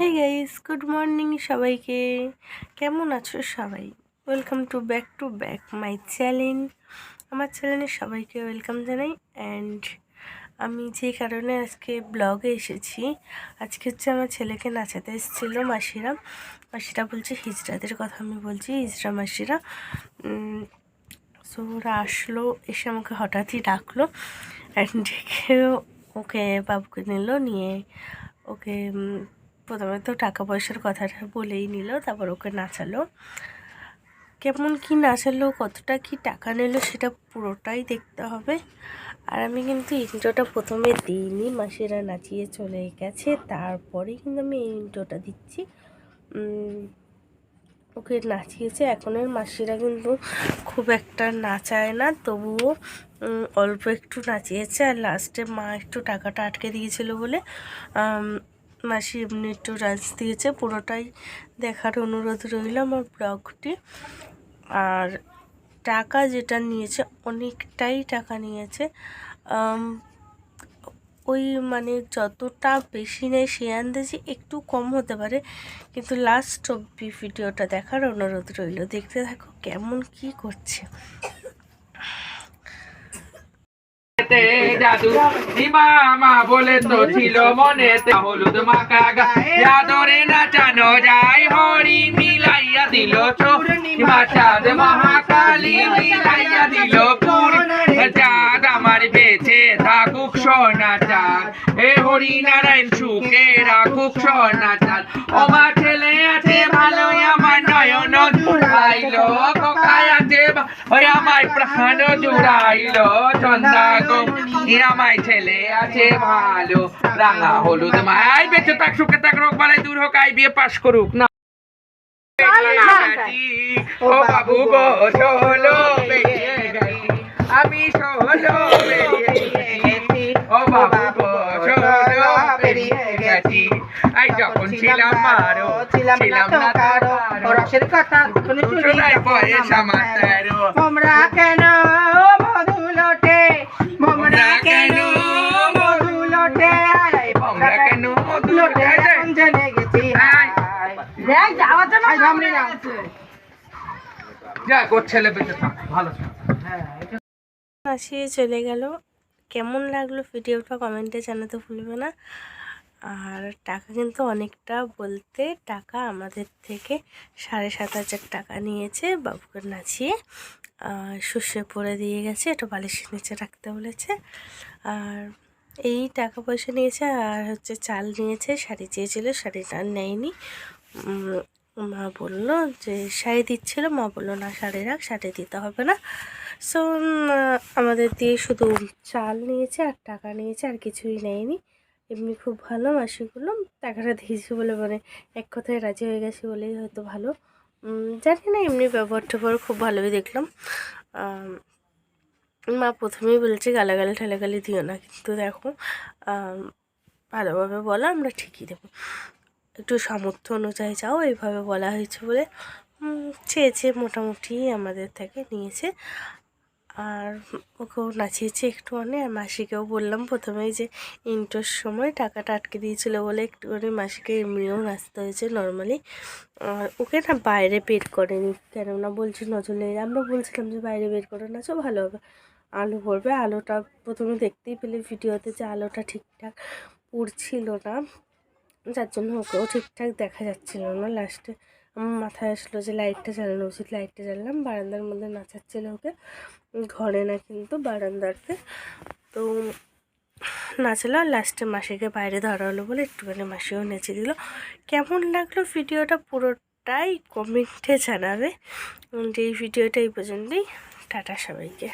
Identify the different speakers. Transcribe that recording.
Speaker 1: Hey guys good morning সবাইকে। কেমন আছো সবাই? Welcome to back to back my channel আমার চ্যানেলে সবাইকে ওয়েলকাম জানাই। অ্যান্ড আমি যে কারণে আজকে ব্লগে এসেছি, আজকে হচ্ছে আমার ছেলেকে নাচাতে এসেছিল মাসিরা। মাসিরা বলছে হিজড়াদের কথা আমি বলছি হিজড়া মাসিরা। সো ওরা আসলো, এসে আমাকে হঠাৎই ডাকলো। অ্যান্ড ডেকে ওকে, বাবুকে নিল, নিয়ে ওকে প্রথমে তো টাকা পয়সার কথাটা বলেই নিল, তারপর ওকে নাচালো। কেমন কি নাচালো, কতটা কি টাকা নিল সেটা পুরোটাই দেখতে হবে। আর আমি কিন্তু ইন্ট্রোটা প্রথমে দিইনি, মাসিরা নাচিয়ে চলে গেছে, তারপরে কিন্তু আমি এই ইন্ট্রোটা দিচ্ছি। ওকে নাচিয়েছে এখনের মাসিরা কিন্তু খুব একটা নাচায় না, তবুও অল্প একটু নাচিয়েছে, আর লাস্টে মা একটু টাকাটা আটকে দিয়েছিল বলে মাসি এমনি একটু ডান্স দিয়েছে, পুরোটাই দেখার অনুরোধ রইল আমার ব্লগটি। আর টাকা যেটা নিয়েছে, অনেকটাই টাকা নিয়েছে। ওই মানে যতটা বেশি নেয় সে আন্দাজে একটু কম হতে পারে, কিন্তু লাস্ট অব্দি ভিডিওটা দেখার অনুরোধ রইল। দেখতে থাকো কেমন কি করছে।
Speaker 2: তে জাদু। ইমামা বলে তো ছিল মনেতে। হলুদ মাখা গায়ে নাচানো যায়, হরি মিলাইয়া দিল মহাকালী মিলাইয়া দিল চাঁদ আমার থাকুক সোনা চাঁদ। হরি নারায়ণ, সুখে রাখুক সোনা চাঁদ। ও মা ছেলে আছে ভালো আমার নয়ন। ভা- ওই আমার প্রাণ জুড়াইলো চন্দা গো আমায় ছেলে আছে ভালো রাঙা হলুদ মাই বেঁচে থাক সুখে থাক রোগ বালাই দূর হোক আই বিয়ে পাশ করুক না। ও বাবু গো চলো আমি ষোলো যখন ছিলাম মারো
Speaker 3: ছিলাম না তো কারও। ও রসের কথা শুনে শুনি
Speaker 2: শোনাই বয়স আমার। তেরো
Speaker 3: তোমরা কেন মধু লোটে? তোমরা কেন মধু লোটে? আয়
Speaker 2: তোমরা কেন মধু
Speaker 3: লোটে
Speaker 2: লোটে?
Speaker 3: এখন জেনে গেছি।
Speaker 2: আয়।
Speaker 3: দেখ যাওয়ার জন্য সামনে না
Speaker 2: যা ওর ছেলে বেঁচে থাক ভালো থাক।
Speaker 1: চলে গেল। কেমন লাগল ভিডিওটা কমেন্টে জানাতে ভুলবে না। আর টাকা কিন্তু অনেকটা বলতে টাকা আমাদের থেকে সাড়ে সাত হাজার টাকা নিয়েছে বাবুকে নাচিয়ে। শুষে পরে দিয়ে গেছে একটু বালিশের নিচে রাখতে বলেছে। আর এই টাকা পয়সা নিয়েছে আর হচ্ছে চাল নিয়েছে, শাড়ি চেয়েছিল শাড়িটা নেয়নি। মা বলল যে শাড়ি দিচ্ছিল, মা বলল, না, শাড়ি রাখ, শাড়ি দিতে হবে না। সো আমাদের দিয়ে শুধু চাল নিয়েছে আর টাকা নিয়েছে, আর কিছুই নেয়নি। এমনি খুব ভালো মাসিগুলো টাকাটা দিয়েছি বলে মানে এক কথায় রাজি হয়ে গেছে বলেই হয়তো ভালো। জানি না, এমনি ব্যবহার ট্যাবহার খুব ভালোই দেখলাম। মা প্রথমেই বলেছে, গালাগালি ঠেলাগালি দিও না, কিন্তু দেখো ভালোভাবে বলো, আমরা ঠিকই দেবো। একটু সামর্থ্য অনুযায়ী যাও, এইভাবে বলা হয়েছে বলে চেয়েছে মোটামুটি আমাদের থেকে নিয়েছে। আর ওকেও নাচিয়েছে একটুখানি আর মাসিকেও বললাম প্রথমেই যে ইন্টোর সময় টাকাটা আটকে দিয়েছিল বলে একটুখানি মাসিকে এমনিও নাচতে হয়েছে নর্মালি আর ওকে না বাইরে বের করেনি, কেননা বলছি, নজর আমরা বলছিলাম যে, বাইরে বের করে নাচো, ভালো হবে। আলো পড়বে আলোটা প্রথমে দেখতেই পেলে ভিডিওতে যে আলোটা ঠিকঠাক পড়ছিল না, যার জন্য ওকেও ঠিকঠাক দেখা যাচ্ছিল না লাস্টে আমার মাথায় আসলো যে লাইটটা জ্বালানো উচিত, লাইটটা জ্বাললাম। বারান্দার মধ্যে নাচাচ্ছিল ওকে। ঘরে না কিন্তু বারান্দাতে। তো নাচলো লাস্টে মাসিকে বাইরে ধরা হলো বলে একটুখানি মাসিও নেচে দিল। কেমন লাগল ভিডিওটা পুরোটাই কমেন্টে জানাবে। যে এই ভিডিওটা এই পর্যন্তই। টাটা সবাইকে।